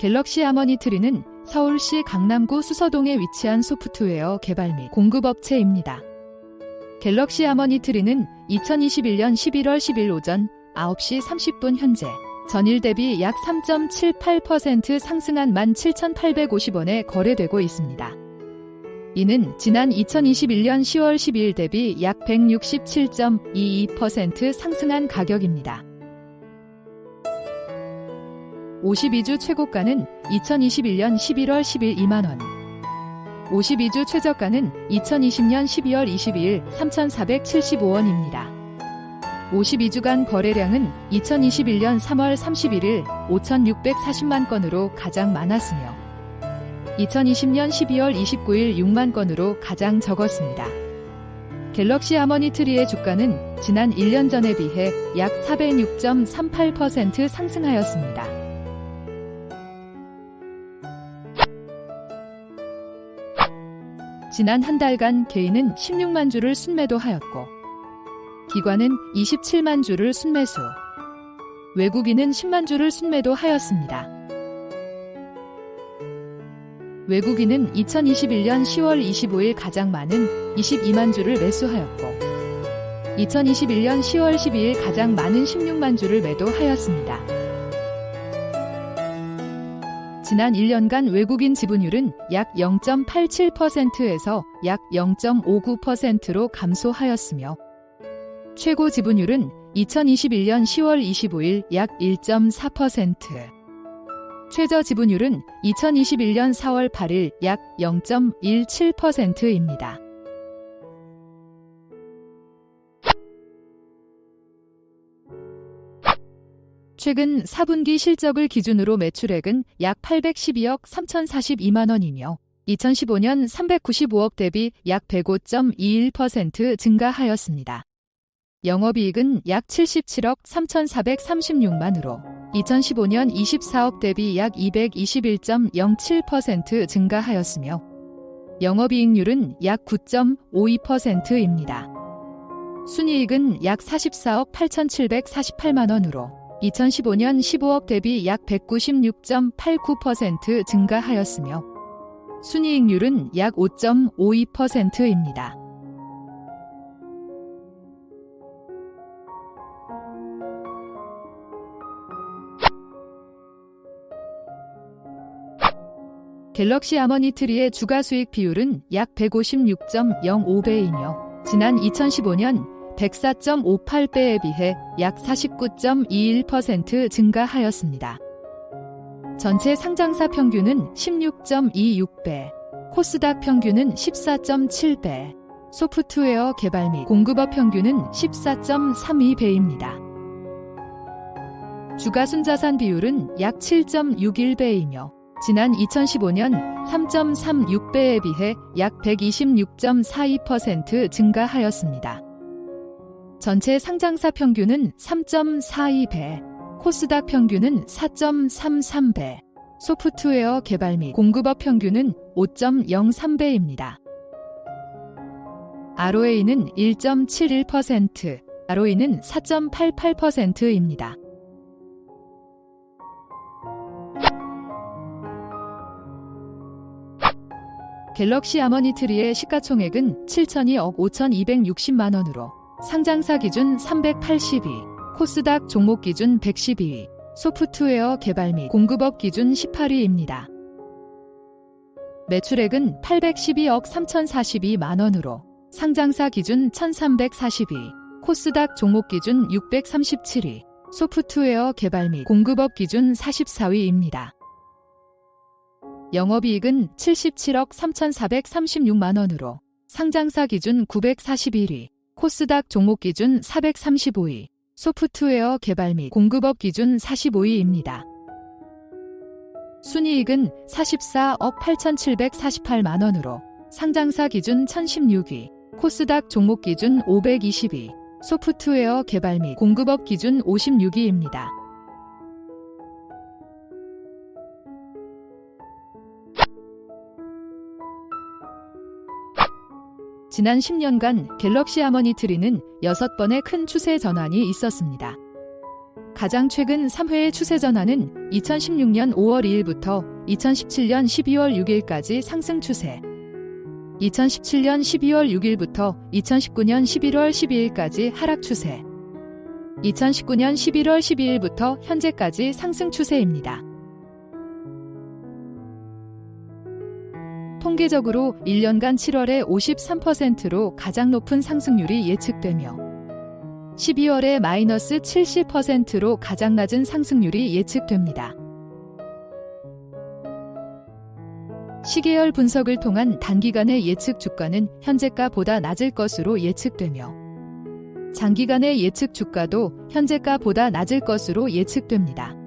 갤럭시 하머니 트리는 서울시 강남구 수서동에 위치한 소프트웨어 개발 및 공급업체입니다. 갤럭시 하머니 트리는 2021년 11월 10일 오전 9시 30분 현재 전일 대비 약 3.78% 상승한 17,850원에 거래되고 있습니다. 이는 지난 2021년 10월 12일 대비 약 167.22% 상승한 가격입니다. 52주 최고가는 2021년 11월 10일 2만원. 52주 최저가는 2020년 12월 22일 3,475원입니다. 52주간 거래량은 2021년 3월 31일 5,640만 건으로 가장 많았으며 2020년 12월 29일 6만 건으로 가장 적었습니다. 갤럭시 하머니 트리의 주가는 지난 1년 전에 비해 약 406.38% 상승하였습니다. 지난 한 달간 개인은 16만 주를 순매도하였고 기관은 27만 주를 순매수, 외국인은 10만 주를 순매도하였습니다. 외국인은 2021년 10월 25일 가장 많은 22만 주를 매수하였고 2021년 10월 12일 가장 많은 16만 주를 매도하였습니다. 지난 1년간 외국인 지분율은 약 0.87%에서 약 0.59%로 감소하였으며 최고 지분율은 2021년 10월 25일 약 1.4%, 최저 지분율은 2021년 4월 8일 약 0.17%입니다. 최근 4분기 실적을 기준으로 매출액은 약 812억 3,042만 원이며 2015년 395억 대비 약 105.21% 증가하였습니다. 영업이익은 약 77억 3,436만으로 2015년 24억 대비 약 221.07% 증가하였으며 영업이익률은 약 9.52%입니다. 순이익은 약 44억 8,748만 원으로 2015년 15억 대비 약 196.89% 증가하였으며 순이익률은 약 5.52%입니다. 갤럭시 하머니 트리의 주가 수익 비율은 약 156.05배이며 지난 2015년 104.58배에 비해 약 49.21% 증가하였습니다. 전체 상장사 평균은 16.26배, 코스닥 평균은 14.7배, 소프트웨어 개발 및 공급업 평균은 14.32배입니다. 주가 순 자산 비율은 약 7.61배이며 지난 2015년 3.36배에 비해 약 126.42% 증가하였습니다. 전체 상장사 평균은 3.42배, 코스닥 평균은 4.33배, 소프트웨어 개발 및 공급업 평균은 5.03배입니다. ROA는 1.71%, ROE는 4.88%입니다. 갤럭시 하머니 트리의 시가총액은 7천이억 5,260만 원으로 상장사 기준 382, 코스닥 종목 기준 112위, 소프트웨어 개발 및 공급업 기준 18위입니다. 매출액은 812억 3,042만 원으로 상장사 기준 1,342, 코스닥 종목 기준 637위, 소프트웨어 개발 및 공급업 기준 44위입니다. 영업이익은 77억 3,436만 원으로 상장사 기준 941위, 코스닥 종목 기준 435위, 소프트웨어 개발 및 공급업 기준 45위입니다. 순이익은 44억 8,748만 원으로 상장사 기준 1,016위, 코스닥 종목 기준 520위, 소프트웨어 개발 및 공급업 기준 56위입니다. 지난 10년간 갤럭시 하머니 트리는 6번의 큰 추세 전환이 있었습니다. 가장 최근 3회의 추세 전환은 2016년 5월 2일부터 2017년 12월 6일까지 상승 추세. 2017년 12월 6일부터 2019년 11월 12일까지 하락 추세. 2019년 11월 12일부터 현재까지 상승 추세입니다. 통계적으로 1년간 7월에 53%로 가장 높은 상승률이 예측되며 12월에 마이너스 70%로 가장 낮은 상승률이 예측됩니다. 시계열 분석을 통한 단기간의 예측 주가는 현재가보다 낮을 것으로 예측되며 장기간의 예측 주가도 현재가보다 낮을 것으로 예측됩니다.